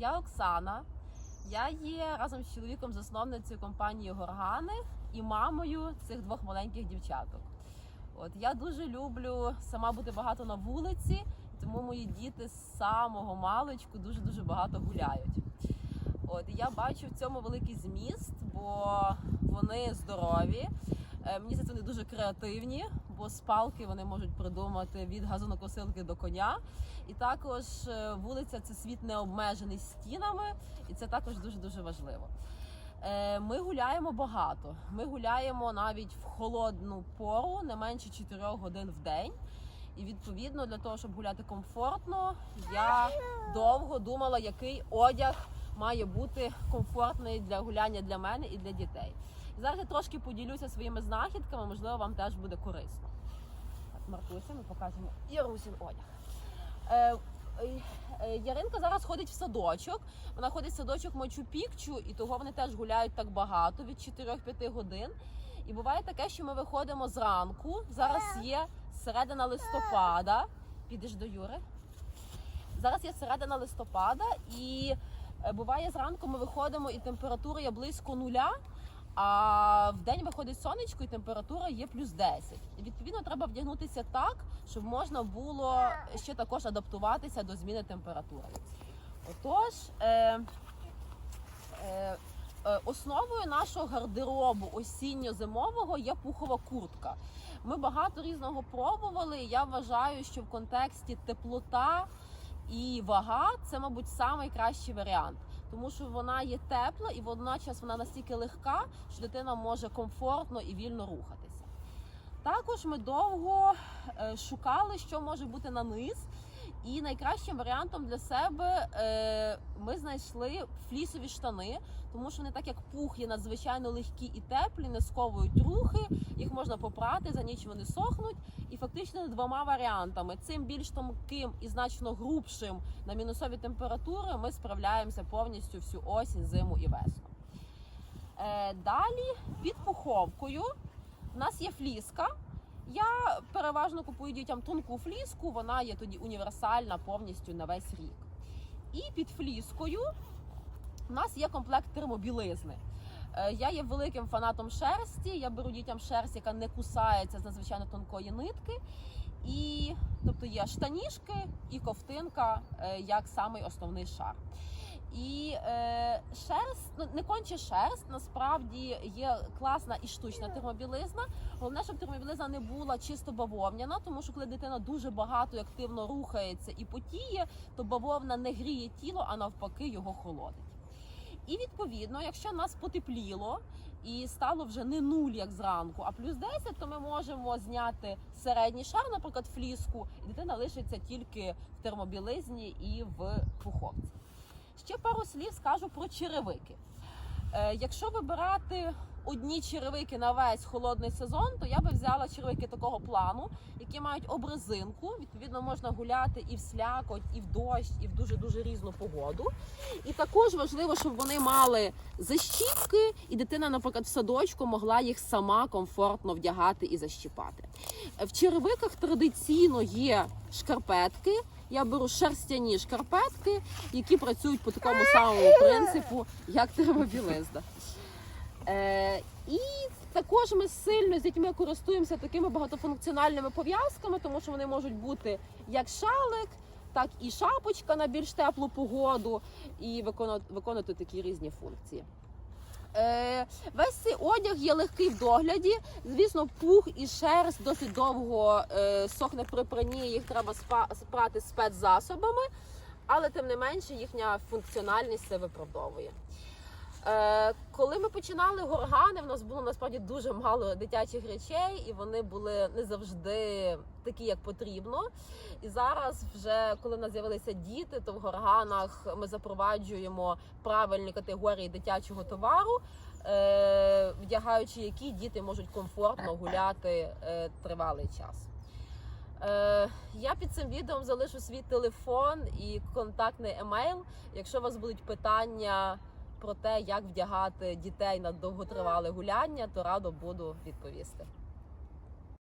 Я Оксана. Я є разом з чоловіком засновницею компанії Горгани і мамою цих двох маленьких дівчаток. От я дуже люблю сама бути багато на вулиці, тому мої діти з самого маличку дуже дуже багато гуляють. От я бачу в цьому великий зміст, бо вони здорові. Е, Мені здається, вони дуже креативні, бо з палки вони можуть придумати від газонокосилки до коня. І також е, вулиця це світ не обмежений стінами, і це також дуже дуже важливо. Е, Ми гуляємо багато. Ми гуляємо навіть в холодну пору, не менше 4 годин в день. І відповідно для того, щоб гуляти комфортно, я довго думала, який одяг має бути комфортний для гуляння для мене і для дітей. Зараз я трошки поділюся своїми знахідками, можливо, вам теж буде корисно. Так, Мартуся, ми покажемо Ярусін одяг. Е, е, е, Яринка зараз ходить в садочок. Вона ходить в садочок Мочу Пікчу, і того вони теж гуляють так багато від 4-5 годин. І буває таке, що ми виходимо зранку. Зараз є середина листопада. Підеш до Юри. Зараз є середина листопада, і е, буває зранку ми виходимо, і температура є близько нуля. А в день виходить сонечко, і температура є плюс 10. І відповідно треба вдягнутися так, щоб можна було ще також адаптуватися до зміни температури. Отож, е, е, е, основою нашого гардеробу осінньо-зимового є пухова куртка. Ми багато різного пробували. Я вважаю, що в контексті теплота і вага це, мабуть, найкращий варіант, тому що вона є тепла і водночас вона настільки легка, що дитина може комфортно і вільно рухатися. Також ми довго е, шукали, що може бути на низ. І найкращим варіантом для себе е, ми знайшли флісові штани, тому що вони так як пух є надзвичайно легкі і теплі, не сковують рухи, їх можна попрати, за ніч вони сохнуть. І фактично двома варіантами: цим більш тонким і значно грубшим на мінусові температури ми справляємося повністю всю осінь, зиму і весну. Е, далі під пуховкою в нас є фліска. Я переважно купую дітям тонку фліску, вона є тоді універсальна повністю на весь рік. І під фліскою у нас є комплект термобілизни. Е, Я є великим фанатом шерсті. Я беру дітям шерсть, яка не кусається з надзвичайно тонкої нитки. І тобто є штанішки і ковтинка е, як самий основний шар. І е, шерсть, ну не конче шерсть, насправді є класна і штучна термобілизна. Головне, щоб термобілизна не була чисто бавовняна, тому що коли дитина дуже багато і активно рухається і потіє, то бавовна не гріє тіло, а навпаки його холодить. І відповідно, якщо нас потепліло і стало вже не нуль, як зранку, а плюс 10, то ми можемо зняти середній шар, наприклад, фліску, і дитина лишиться тільки в термобілизні і в пуховці. Ще пару слів скажу про черевики. Е, якщо вибирати одні черевики на весь холодний сезон, то я би взяла черевики такого плану, які мають обрезинку. Відповідно, можна гуляти і в слякоть, і в дощ, і в дуже дуже різну погоду. І також важливо, щоб вони мали защіпки, і дитина, наприклад, в садочку могла їх сама комфортно вдягати і защіпати. Е, В черевиках традиційно є шкарпетки. Я беру шерстяні шкарпетки, які працюють по такому самому принципу, як термобілизна. Е, і також ми сильно з дітьми користуємося такими багатофункціональними пов'язками, тому що вони можуть бути як шалик, так і шапочка на більш теплу погоду, і виконувати, виконувати такі різні функції. Е, весь цей одяг є легкий в догляді. Звісно, пух і шерсть досить довго е, сохне при прані, їх треба спрати спецзасобами, але тим не менше їхня функціональність це виправдовує. Е, коли ми починали горгани, в нас було насправді дуже мало дитячих речей, і вони були не завжди такі, як потрібно. І зараз, вже коли в нас з'явилися діти, то в горганах ми запроваджуємо правильні категорії дитячого товару, е, вдягаючи які діти можуть комфортно гуляти е, тривалий час. Я під цим відео залишу свій телефон і контактний емейл. Якщо у вас будуть питання про те, як вдягати дітей на довготривале гуляння, то радо буду відповісти.